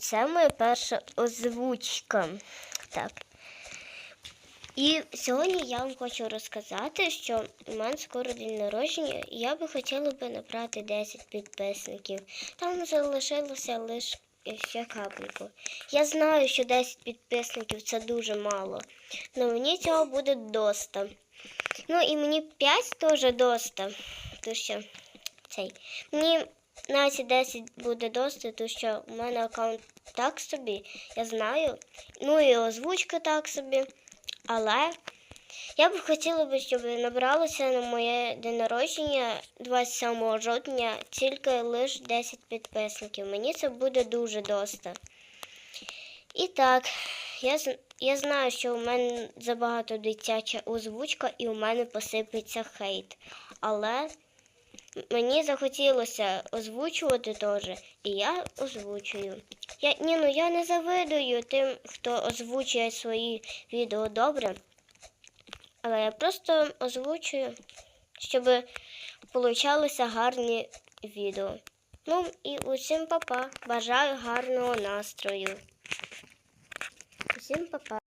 Це моя перша озвучка. Так. І сьогодні я вам хочу розказати, що у мене скоро день народження, і я би хотіла би набрати 10 підписників. Там залишилося лише ще капельку. Я знаю, що 10 підписників це дуже мало, але мені цього буде доста. Ну і мені 5 теж доста. То що цей. Мені навіть 10 буде доста, тому що у мене аккаунт так собі, я знаю. Ну і озвучка так собі. Але я б хотіла би, щоб набралося на моє день народження 27 жовтня тільки лише 10 підписників. Мені це буде дуже доста. І так, я, я знаю, що у мене забагато дитяча озвучка і у мене посипеться хейт. Але мені захотілося озвучувати теж, і я озвучую. Я, ні, ну я не завидую тим, хто озвучує свої відео добре. Але я просто озвучую, щоб получалися гарні відео. Ну і усім папа. Бажаю гарного настрою. Усім папа.